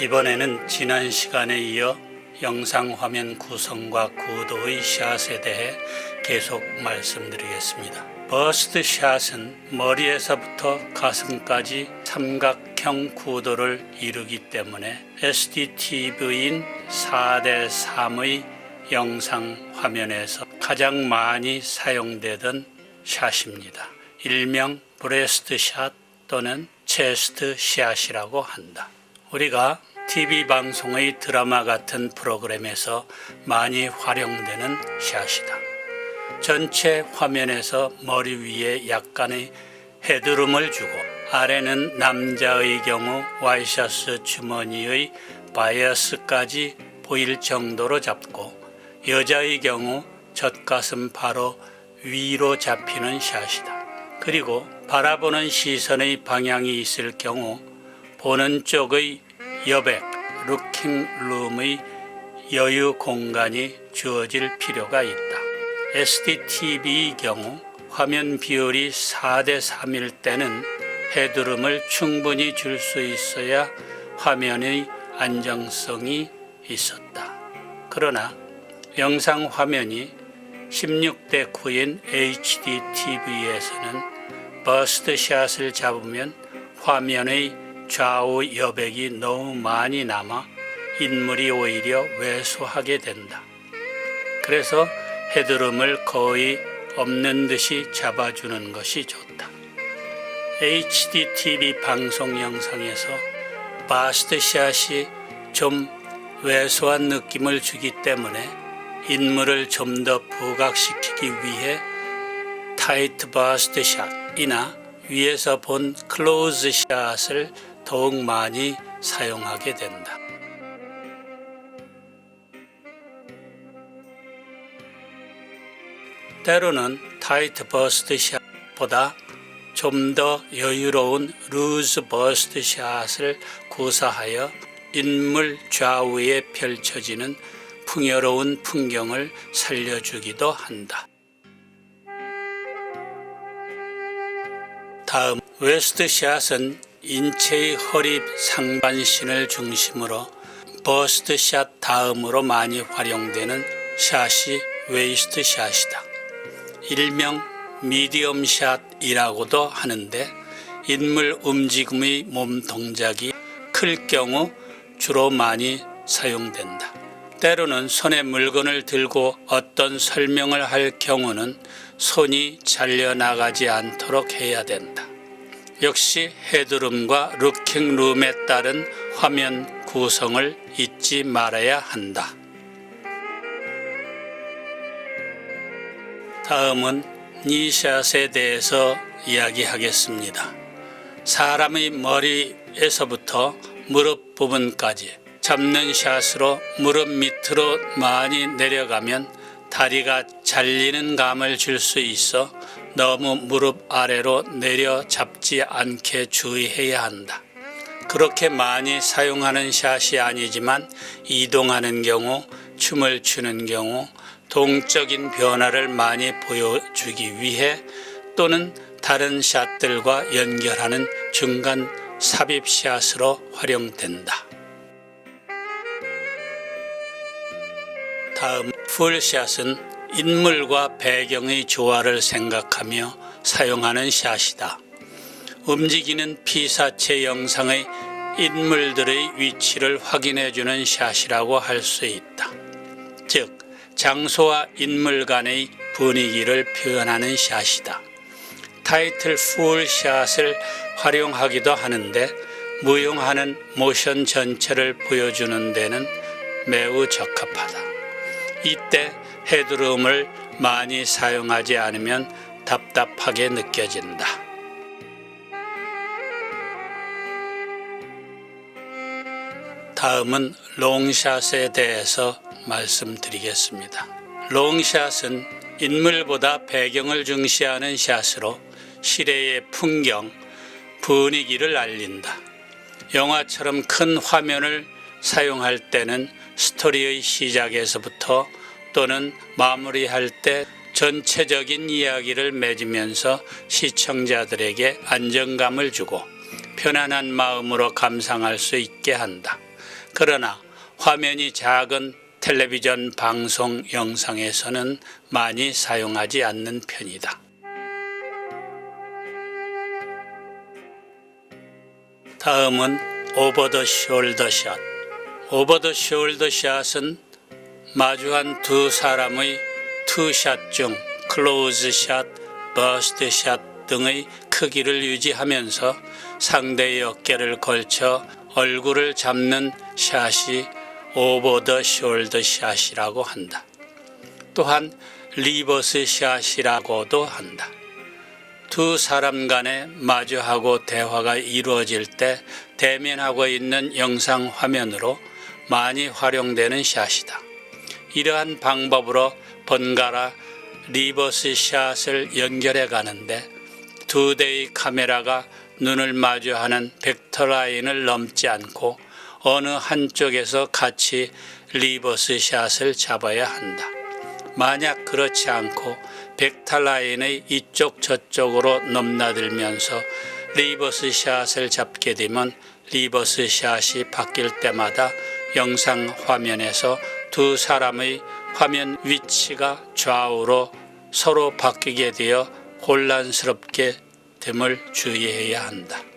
이번에는 지난 시간에 이어 영상 화면 구성과 구도의 샷에 대해 계속 말씀드리겠습니다. 버스트 샷은 머리에서부터 가슴까지 삼각형 구도를 이루기 때문에 SDTV인 4대 3의 영상 화면에서 가장 많이 사용되던 샷입니다. 일명 브레스트 샷 또는 체스트 샷이라고 한다. 우리가 TV 방송의 드라마 같은 프로그램에서 많이 활용되는 샷이다. 전체 화면에서 머리 위에 약간의 헤드룸을 주고 아래는 남자의 경우 와이셔츠 주머니의 바이어스까지 보일 정도로 잡고 여자의 경우 젖가슴 바로 위로 잡히는 샷이다. 그리고 바라보는 시선의 방향이 있을 경우 보는 쪽의 여백, 루킹 룸의 여유 공간이 주어질 필요가 있다. SDTV의 경우 화면 비율이 4대 3일 때는 헤드룸을 충분히 줄 수 있어야 화면의 안정성이 있었다. 그러나 영상 화면이 16대 9인 HDTV에서는 버스트 샷을 잡으면 화면의 좌우 여백이 너무 많이 남아 인물이 오히려 왜소하게 된다. 그래서 헤드룸을 거의 없는 듯이 잡아주는 것이 좋다. HDTV 방송 영상에서 바스트 샷이 좀 왜소한 느낌을 주기 때문에 인물을 좀 더 부각시키기 위해 타이트 바스트 샷이나 위에서 본 클로즈 샷을 더욱 많이 사용하게 된다. 때로는 타이트 버스트 샷보다 좀 더 여유로운 루즈 버스트 샷을 구사하여 인물 좌우에 펼쳐지는 풍요로운 풍경을 살려주기도 한다. 다음 웨스트 샷은 인체의 허리 상반신을 중심으로 버스트 샷 다음으로 많이 활용되는 샷이 웨이스트 샷이다. 일명 미디엄 샷이라고도 하는데 인물 움직임의 몸 동작이 클 경우 주로 많이 사용된다. 때로는 손에 물건을 들고 어떤 설명을 할 경우는 손이 잘려나가지 않도록 해야 된다. 역시 헤드룸과 루킹룸에 따른 화면 구성을 잊지 말아야 한다. 다음은 니샷에 대해서 이야기하겠습니다. 사람의 머리에서부터 무릎 부분까지 잡는 샷으로 무릎 밑으로 많이 내려가면 다리가 잘리는 감을 줄 수 있어 너무 무릎 아래로 내려 잡지 않게 주의해야 한다. 그렇게 많이 사용하는 샷이 아니지만 이동하는 경우, 춤을 추는 경우, 동적인 변화를 많이 보여주기 위해 또는 다른 샷들과 연결하는 중간 삽입 샷으로 활용된다. 다음 풀샷은 인물과 배경의 조화를 생각하며 사용하는 샷이다. 움직이는 피사체 영상의 인물들의 위치를 확인해주는 샷이라고 할 수 있다. 즉, 장소와 인물 간의 분위기를 표현하는 샷이다. 타이틀 풀 샷을 활용하기도 하는데 무용하는 모션 전체를 보여주는 데는 매우 적합하다. 이때 헤드룸을 많이 사용하지 않으면 답답하게 느껴진다. 다음은 롱샷에 대해서 말씀드리겠습니다. 롱샷은 인물보다 배경을 중시하는 샷으로 시대의 풍경, 분위기를 알린다. 영화처럼 큰 화면을 사용할 때는 스토리의 시작에서부터 또는 마무리할 때 전체적인 이야기를 맺으면서 시청자들에게 안정감을 주고 편안한 마음으로 감상할 수 있게 한다. 그러나 화면이 작은 텔레비전 방송 영상에서는 많이 사용하지 않는 편이다. 다음은 오버 더 숄더 샷. 오버 더 숄더 샷은 마주한 두 사람의 투샷 중 클로즈 샷, 버스트 샷 등의 크기를 유지하면서 상대의 어깨를 걸쳐 얼굴을 잡는 샷이 오버 더 숄더 샷이라고 한다. 또한 리버스 샷이라고도 한다. 두 사람 간에 마주하고 대화가 이루어질 때 대면하고 있는 영상 화면으로 많이 활용되는 샷이다. 이러한 방법으로 번갈아 리버스 샷을 연결해 가는데 두 대의 카메라가 눈을 마주하는 벡터 라인을 넘지 않고 어느 한쪽에서 같이 리버스 샷을 잡아야 한다. 만약 그렇지 않고 벡터 라인의 이쪽 저쪽으로 넘나들면서 리버스 샷을 잡게 되면 리버스 샷이 바뀔 때마다 영상 화면에서 두 사람의 화면 위치가 좌우로 서로 바뀌게 되어 혼란스럽게 됨을 주의해야 한다.